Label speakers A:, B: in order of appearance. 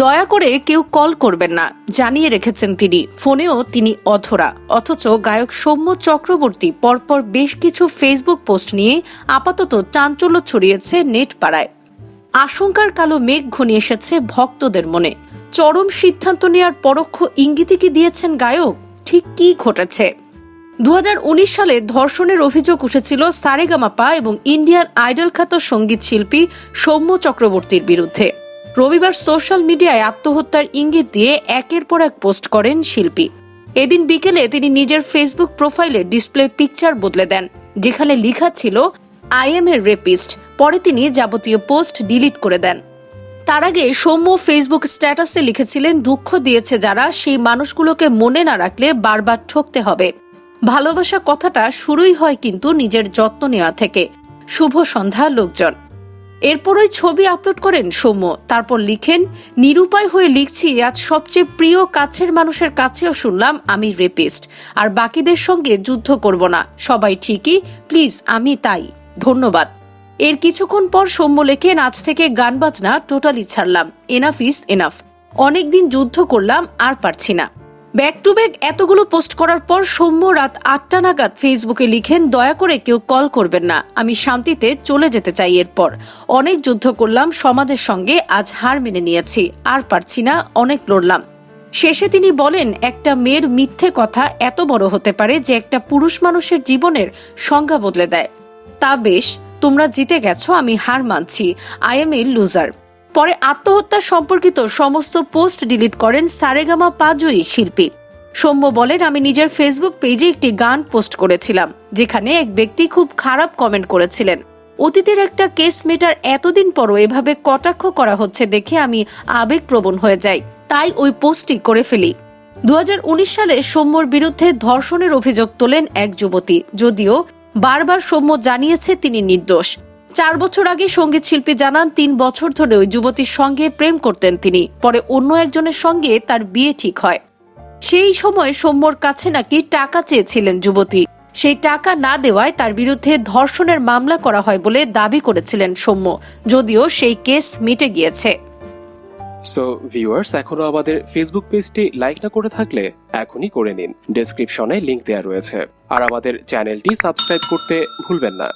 A: দয়া করে কেউ কল করবেন না, জানিয়ে রেখেছেন তিনি। ফোনেও তিনি অধরা। অথচ গায়ক সৌম্য চক্রবর্তী পরপর বেশ কিছু ফেসবুক পোস্ট নিয়ে আপাতত চাঞ্চল্য ছড়িয়েছে নেট পাড়ায় আশঙ্কার কালো মেঘ ঘনিয়ে এসেছে ভক্তদের মনে। চরম সিদ্ধান্ত নেওয়ার পরোক্ষ ইঙ্গিতই কি দিয়েছেন গায়ক? ঠিক কি ঘটেছে? দু হাজার উনিশ সালে ধর্ষণের অভিযোগ উঠেছিল সারেগামাপা এবং ইন্ডিয়ান আইডল খ্যাত সংগীত শিল্পী সৌম্য চক্রবর্তীর বিরুদ্ধে। রবিবার সোশ্যাল মিডিয়ায় আত্মহত্যার ইঙ্গিত দিয়ে একের পর এক পোস্ট করেন শিল্পী। এদিন বিকেলে তিনি নিজের ফেসবুক প্রোফাইলে ডিসপ্লে পিকচার বদলে দেন, যেখানে লেখা ছিল আই এম এ রেপিস্ট পরে তিনি যাবতীয় পোস্ট ডিলিট করে দেন। তার আগে সৌম্য ফেসবুক স্ট্যাটাসে লিখেছিলেন, দুঃখ দিয়েছে যারা, সেই মানুষগুলোকে মনে না রাখলে বারবার ঠকতে হবে। ভালোবাসা কথাটা শুরুই হয় কিন্তু নিজের যত্ন নেওয়া থেকে। শুভ সন্ধ্যা, লোকজন। এরপরই ছবি আপলোড করেন সৌম্য। তারপর লিখেন, নিরুপায় হয়ে লিখছি, আজ সবচেয়ে প্রিয় কাছের মানুষের কাছেও শুনলাম, আমি রেপিস্ট আর বাকিদের সঙ্গে যুদ্ধ করব না। সবাই ঠিকই প্লিজ আমি তাই। ধন্যবাদ। এর কিছুক্ষণ পর সৌম্য লেখেন, আজ থেকে গান বাজনা টোটালি ছাড়লাম। এনাফ ইস এনাফ অনেকদিন যুদ্ধ করলাম, আর পারছি না। ব্যাক টু ব্যাক এতগুলো পোস্ট করার পর সৌম্য রাত আটটা নাগাদ ফেসবুকে লিখেন, দয়া করে কেউ কল করবেন না। আমি শান্তিতে চলে যেতে চাই এরপর। অনেক যুদ্ধ করলাম, সমাজের সঙ্গে আজ হার মেনে নিয়েছি। আর পারছি না, অনেক লড়লাম। শেষে তিনি বলেন, একটা মেয়ের মিথ্যে কথা এত বড় হতে পারে যে একটা পুরুষ মানুষের জীবনের সংজ্ঞা বদলে দেয়। তা বেশ, তোমরা জিতে গেছো, আমি হার মানছি। আই এম এ লুজার পরে আত্মহত্যা সম্পর্কিত সমস্ত পোস্ট ডিলিট করেন সারেগামা পাজয়ী শিল্পী। সৌম্য বলেন, আমি নিজের ফেসবুক পেজে একটি গান পোস্ট করেছিলাম, যেখানে এক ব্যক্তি খুব খারাপ কমেন্ট করেছিলেন। অতীতের একটা কেস মেটার এতদিন পরও এভাবে কটাক্ষ করা হচ্ছে দেখে আমি আবেগপ্রবণ হয়ে যাই। তাই ওই পোস্টটি করে ফেলি। দু হাজার উনিশ সালে সৌম্যর বিরুদ্ধে ধর্ষণের অভিযোগ তোলেন এক যুবতী, যদিও বারবার সৌম্য জানিয়েছে তিনি নির্দোষ। চার বছর আগে সংগীত শিল্পী জানান, তিন বছর ধরে ওই যুবতীর সঙ্গে প্রেম করতেন তিনি। পরে অন্য একজনের সঙ্গে তার বিয়ে ঠিক হয়। সেই সময় সৌম্যর কাছে নাকি টাকা চেয়েছিলেন যুবতী। সেই টাকা না দেওয়ায় তার বিরুদ্ধে ধর্ষণের মামলা করা হয় বলে দাবি করেছিলেন সৌম্য। যদিও সেই কেস মিটে গিয়েছে।
B: সো ভিউয়ার্স এখনও আমাদের ফেসবুক পেজটি লাইক না করে থাকলে এখনই করে নিন। ডেসক্রিপশনে লিংক দেওয়া রয়েছে। আর আমাদের চ্যানেলটি সাবস্ক্রাইব করতে ভুলবেন না।